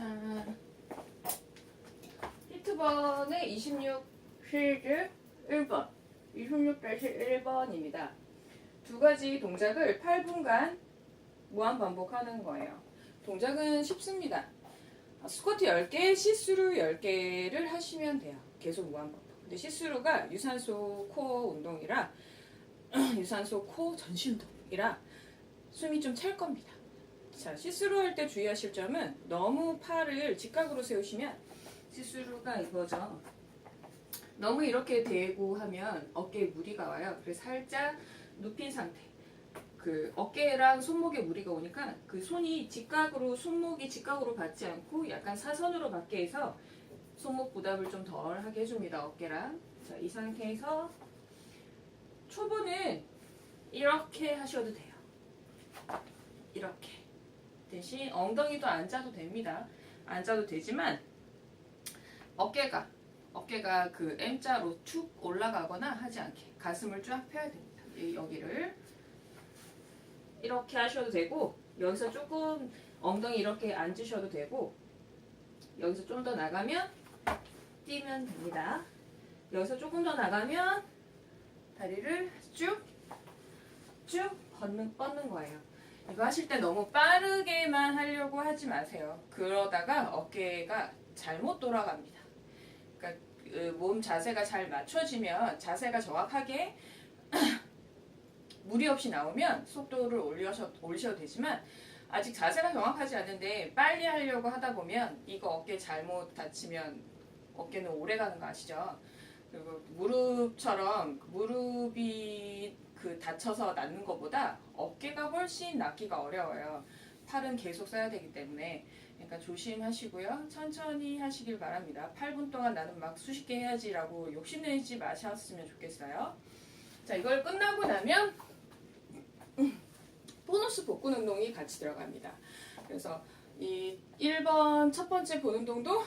자, 히트번의 26 시리즈 1번, 26-1번입니다. 두 가지 동작을 8분간 무한 반복하는 거예요. 동작은 쉽습니다. 아, 스쿼트 10개, 시스루 10개를 하시면 돼요. 계속 무한 반복. 근데 시스루가 유산소 코어 운동이라 유산소 코 전신 운동이라 숨이 좀 찰 겁니다. 자, 시스루 할 때 주의하실 점은 너무 팔을 직각으로 세우시면 시스루가 이거죠. 너무 이렇게 대고 하면 어깨에 무리가 와요. 그래서 살짝 눕힌 상태. 그 어깨랑 손목에 무리가 오니까 그 손이 직각으로 손목이 직각으로 받지 않고 약간 사선으로 받게 해서 손목 부담을 좀 덜 하게 해줍니다. 어깨랑. 자, 이 상태에서 초보는 이렇게 하셔도 돼요. 이렇게. 대신 엉덩이도 앉아도 됩니다. 앉아도 되지만 어깨가 어깨가 그 M자로 쭉 올라가거나 하지 않게 가슴을 쫙 펴야 됩니다. 이- 여기를 이렇게 하셔도 되고 여기서 조금 엉덩이 이렇게 앉으셔도 되고 여기서 좀 더 나가면 뛰면 됩니다. 여기서 조금 더 나가면 다리를 쭉쭉 뻗는, 뻗는 거예요. 이거 하실 때 너무 빠르게만 하려고 하지 마세요. 그러다가 어깨가 잘못 돌아갑니다. 그러니까 그몸 자세가 잘 맞춰지면 자세가 정확하게 무리 없이 나오면 속도를 올리셔도 되지만 아직 자세가 정확하지 않은데 빨리 하려고 하다 보면 이거 어깨 잘못 다치면 어깨는 오래 가는 거 아시죠? 그리고 무릎처럼 무릎이 그 다쳐서 낫는 것보다 어깨가 훨씬 낫기가 어려워요. 팔은 계속 써야 되기 때문에 그러니까 조심하시고요. 천천히 하시길 바랍니다. 8분 동안 나는 막 수십 개 해야지라고 욕심내지 마셨으면 좋겠어요. 자, 이걸 끝나고 나면 음, 보너스 복근 운동이 같이 들어갑니다. 그래서 이 1번 첫 번째 본 운동도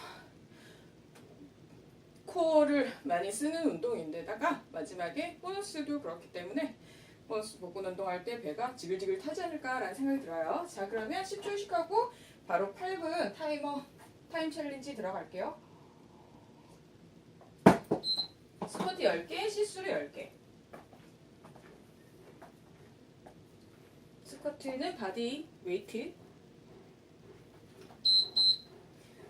코어를 많이 쓰는 운동인데다가 마지막에 보너스도 그렇기 때문에 보너스 복근 운동할 때 배가 지글지글 타지 않을까라는 생각이 들어요. 자 그러면 10초 씩 하고 바로 8분 타이머 타임 챌린지 들어갈게요. 스쿼트 10개, 시스루 10개. 스쿼트는 바디 웨이트.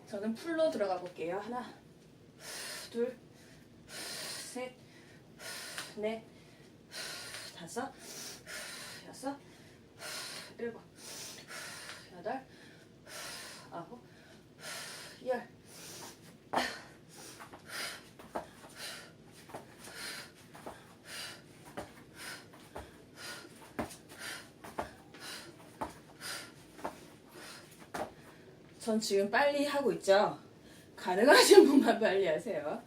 저는 풀로 들어가 볼게요. 하나, 둘, 셋, 넷, 다섯, 여섯, 일곱, 여덟, 아홉, 열. 전 지금 빨리 하고 있죠. 가능하신 분만 빨리 하세요.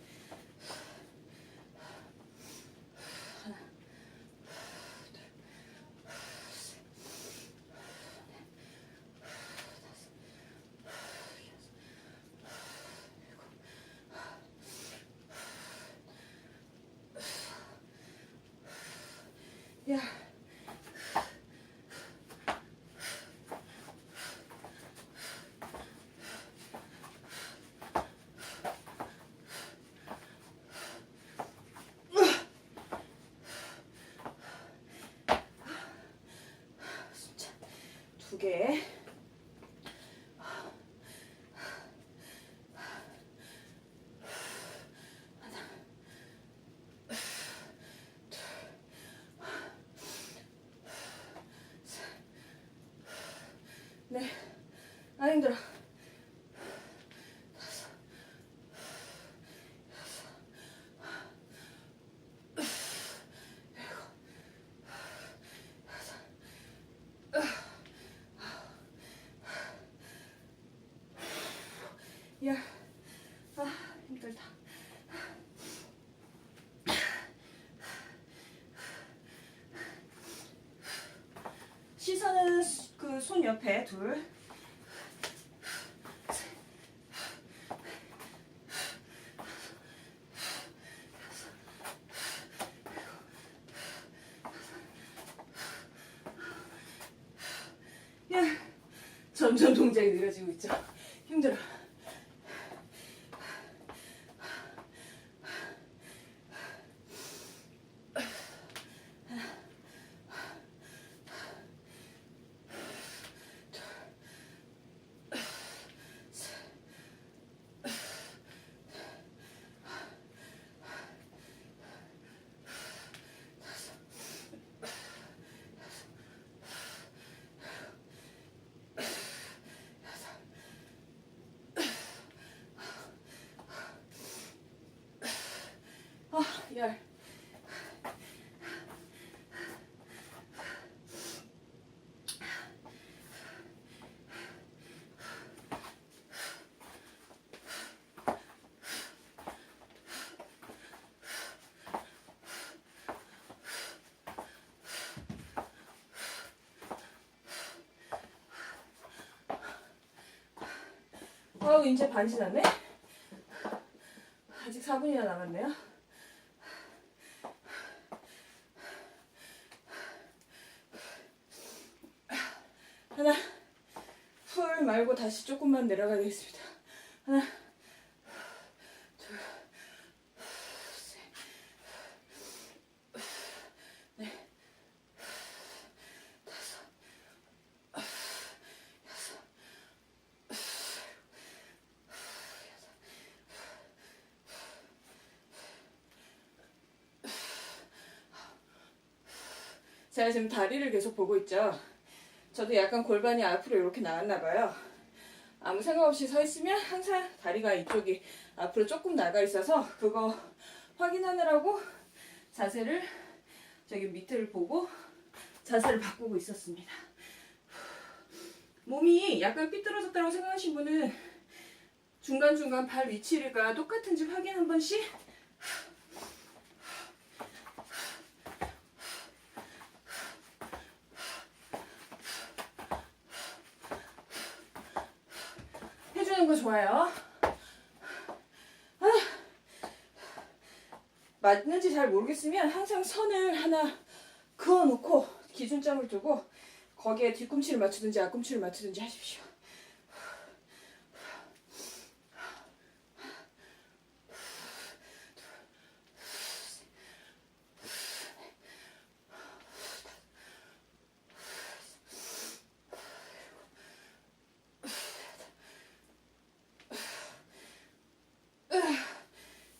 두 개. 네. 아 힘들어. 야, 아 힘들다. 시선은 그 손 옆에 둘. 야, 점점 동작이 느려지고 있죠. 힘들어. 아, 열. 아우 이제 반 지났네. 아직 4분이나 남았네요. 하나, 풀 말고 다시 조금만 내려가겠습니다. 하나, 제가 지금 다리를 계속 보고 있죠. 저도 약간 골반이 앞으로 이렇게 나왔나 봐요. 아무 생각 없이 서 있으면 항상 다리가 이쪽이 앞으로 조금 나가 있어서 그거 확인하느라고 자세를 저기 밑을 보고 자세를 바꾸고 있었습니다. 몸이 약간 삐뚤어졌다고 생각하신 분은 중간중간 발 위치가 똑같은지 확인 한 번씩 해주는 거 좋아요. 아, 맞는지 잘 모르겠으면 항상 선을 하나 그어놓고 기준점을 두고 거기에 뒤꿈치를 맞추든지 앞꿈치를 맞추든지 하십시오.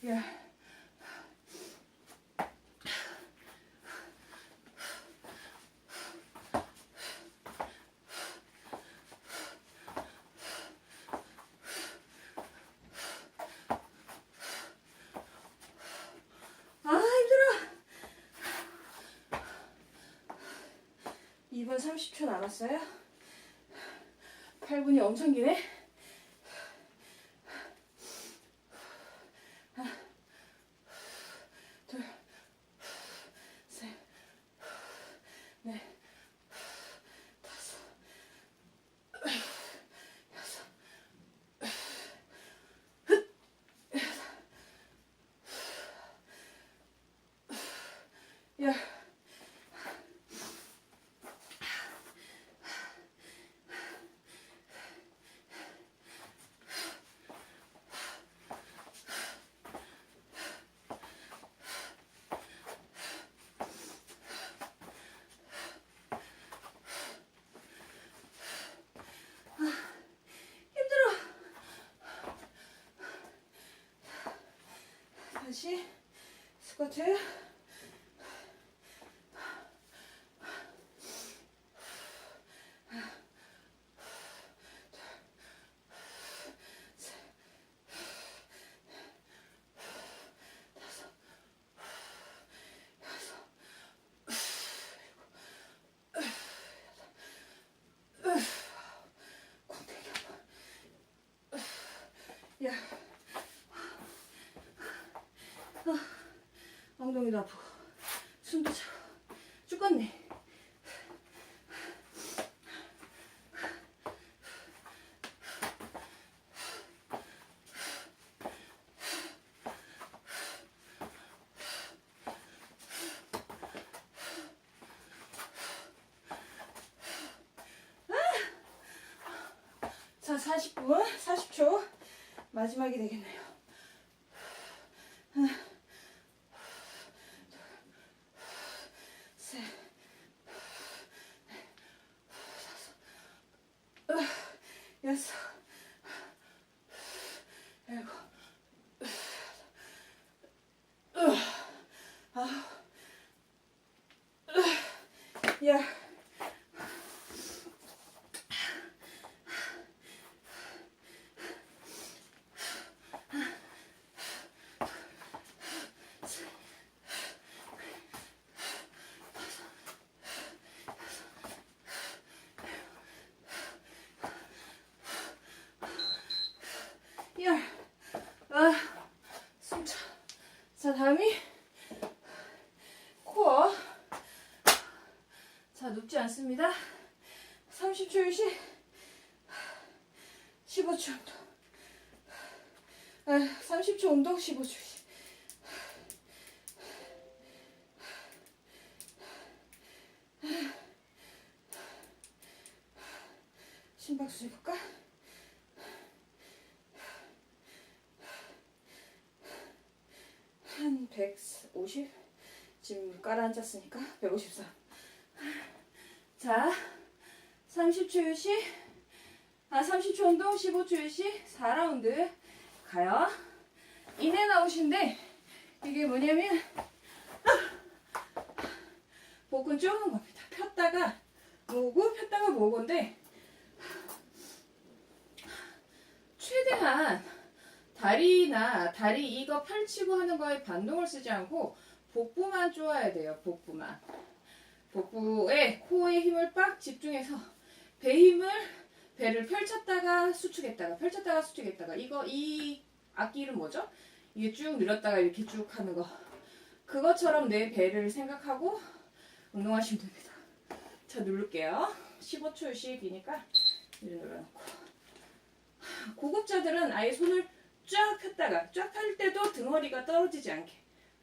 야. 아 힘들어. 2분 30초 남았어요. 8분이 엄청 기네. 다시 스쿼트. 야. 아, 엉덩이도 아프고 숨도 차고 죽겠네. 자, 자, 40분, 40초. 마지막이 되겠네요. 하나, 셋, 다섯, 여섯, 일곱, 아홉, 열. 열. 아, 숨차. 자, 다음이 코어. 자, 눕지 않습니다. 30초 휴식. 15초 운동. 아, 30초 운동, 15초 휴식. 심박수 재볼까? 한 150? 지금 깔아 앉았으니까 153. 자, 30초 휴식. 아, 30초 운동, 15초 휴식. 4라운드 가요. 인앤 아웃인데 이게 뭐냐면 복근 쪼는 겁니다. 폈다가 모으고 폈다가 모으고인데 최대한 다리나 다리 이거 펼치고 하는 거에 반동을 쓰지 않고 복부만 쪼아야 돼요. 복부만. 복부에 코에 힘을 빡 집중해서 배 힘을 배를 펼쳤다가 수축했다가 펼쳤다가 수축했다가 이거 이 악기 이름 뭐죠? 이게 쭉 늘었다가 이렇게 쭉 하는 거 그것처럼 내 배를 생각하고 운동하시면 됩니다. 자 누를게요. 15초 휴식이니까 이를 눌러놓고 고급자들은 아예 손을 쫙 폈다가 쫙 펼 때도 등허리가 떨어지지 않게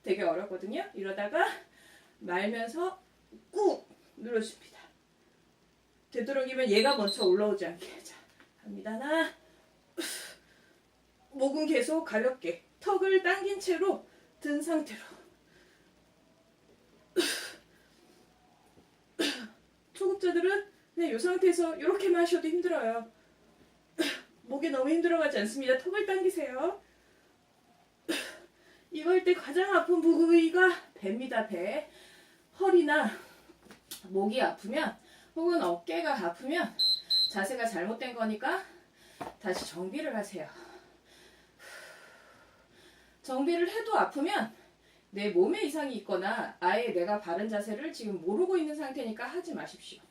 되게 어렵거든요. 이러다가 말면서 꾹 눌러줍니다. 되도록이면 얘가 먼저 올라오지 않게. 자, 갑니다. 하나. 목은 계속 가볍게 턱을 당긴 채로 든 상태로. 초급자들은 그냥 이 상태에서 이렇게만 하셔도 힘들어요. 목이 너무 힘들어가지 않습니다. 턱을 당기세요. 할때 가장 아픈 부위가 배입니다. 배. 허리나 목이 아프면 혹은 어깨가 아프면 자세가 잘못된 거니까 다시 정비를 하세요. 정비를 해도 아프면 내 몸에 이상이 있거나 아예 내가 바른 자세를 지금 모르고 있는 상태니까 하지 마십시오.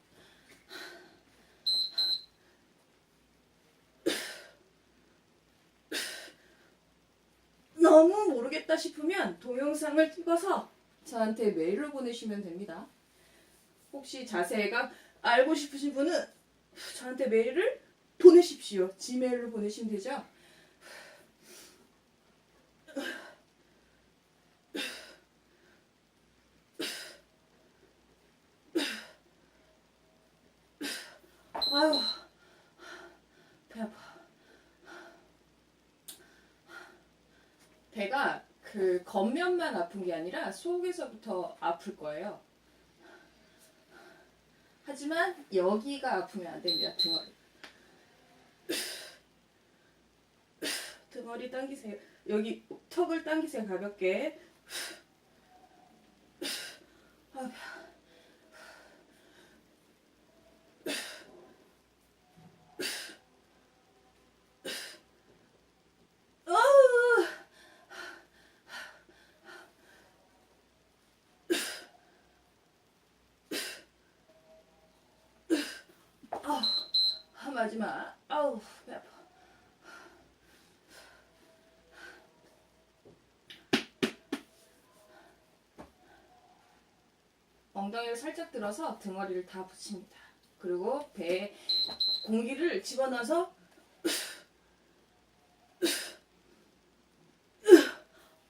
너무 모르겠다 싶으면 동영상을 찍어서 저한테 메일로 보내시면 됩니다. 혹시 자세가 알고 싶으신 분은 저한테 메일을 보내십시오. 지메일로 보내시면 되죠. 아유, 배 아파. 배가 그 겉면만 아픈 게 아니라 속에서부터 아플 거예요. 하지만 여기가 아프면 안 됩니다. 등허리. 등허리 당기세요. 여기 턱을 당기세요. 가볍게. 아, 아우. 아우, 아, 마지막. 아우, 배 아파. 엉덩이를 살짝 들어서 등허리를 다 붙입니다. 그리고 배에 공기를 집어넣어서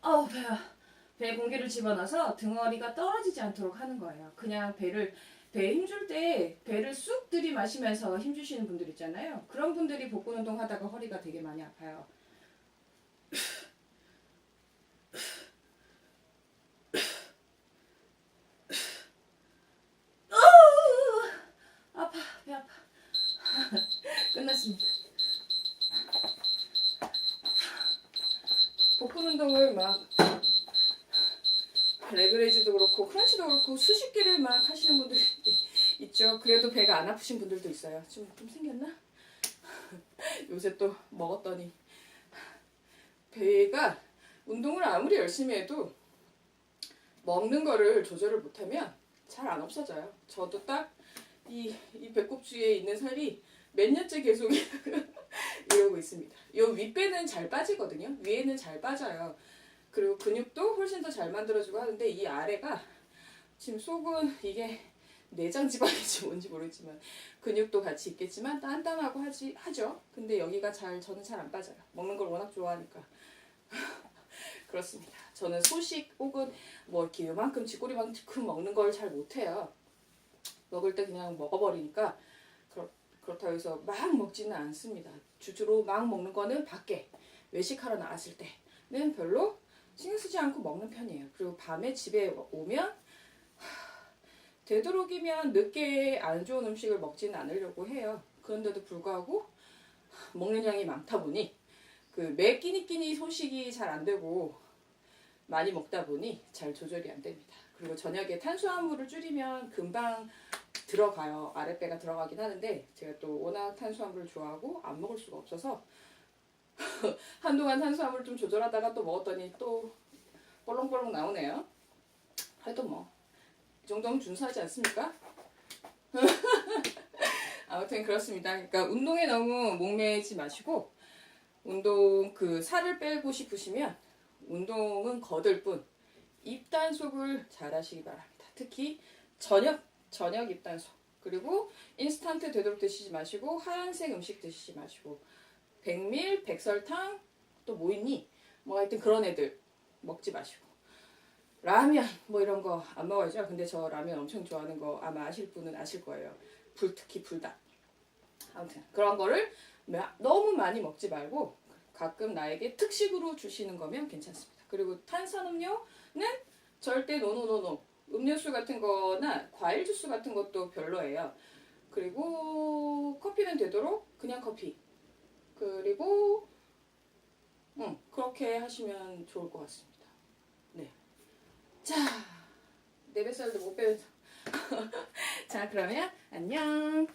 아우 배야. 배에 공기를 집어넣어서 등허리가 떨어지지 않도록 하는 거예요. 그냥 배를 배에 힘줄 때 배를 쑥 들이마시면서 힘주시는 분들 있잖아요. 그런 분들이 복근 운동 하다가 허리가 되게 많이 아파요. 어우, 아파, 배 아파. 끝났습니다. 복근 운동을 막 레그레이즈도 그렇고 그렇고 수십 개를 막 하시는 분들이 있죠. 그래도 배가 안 아프신 분들도 있어요. 좀, 좀 생겼나? 요새 또 먹었더니 배가 운동을 아무리 열심히 해도 먹는 거를 조절을 못하면 잘 안 없어져요. 저도 딱 이 이 배꼽주에 있는 살이 몇 년째 계속 이러고 있습니다. 요 윗배는 잘 빠지거든요. 위에는 잘 빠져요. 그리고 근육도 훨씬 더 잘 만들어주고 하는데 이 아래가 지금 속은 이게 내장 지방인지 뭔지 모르겠지만 근육도 같이 있겠지만 단단하고 하지 하죠. 근데 여기가 잘 저는 잘 안 빠져요. 먹는 걸 워낙 좋아하니까 그렇습니다. 저는 소식 혹은 뭐 이렇게 요만큼 쥐꼬리만큼 먹는 걸 잘 못해요. 먹을 때 그냥 먹어버리니까 그렇, 그렇다고 해서 막 먹지는 않습니다. 주주로 막 먹는 거는 밖에 외식하러 나왔을 때는 별로 신경 쓰지 않고 먹는 편이에요. 그리고 밤에 집에 오면 하, 되도록이면 늦게 안 좋은 음식을 먹지는 않으려고 해요. 그런데도 불구하고 먹는 양이 많다 보니 그매 끼니 끼니 소식이 잘 안 되고 많이 먹다 보니 잘 조절이 안 됩니다. 그리고 저녁에 탄수화물을 줄이면 금방 들어가요. 아랫배가 들어가긴 하는데 제가 또 워낙 탄수화물을 좋아하고 안 먹을 수가 없어서 한동안 탄수화물 좀 조절하다가 또 먹었더니 또 볼렁볼렁 나오네요. 하여튼 뭐 이 정도면 준수하지 않습니까? 아무튼 그렇습니다. 그러니까 운동에 너무 목매지 마시고 운동 그 살을 빼고 싶으시면 운동은 거들 뿐 입단속을 잘 하시기 바랍니다. 특히 저녁 저녁 입단속 그리고 인스턴트 되도록 드시지 마시고 하얀색 음식 드시지 마시고 백밀, 백설탕 또 뭐 있니? 뭐 하여튼 그런 애들 먹지 마시고 라면 뭐 이런 거 안 먹어야죠. 근데 저 라면 엄청 좋아하는 거 아마 아실 분은 아실 거예요. 불 특히 불닭. 아무튼 그런 거를 마- 너무 많이 먹지 말고 가끔 나에게 특식으로 주시는 거면 괜찮습니다. 그리고 탄산음료는 절대 노노노노. 음료수 같은 거나 과일 주스 같은 것도 별로예요. 그리고 커피는 되도록 그냥 커피. 그리고 음, 그렇게 하시면 좋을 것 같습니다. 네. 자, 내 뱃살도 못 빼면서. 자, 그러면 안녕.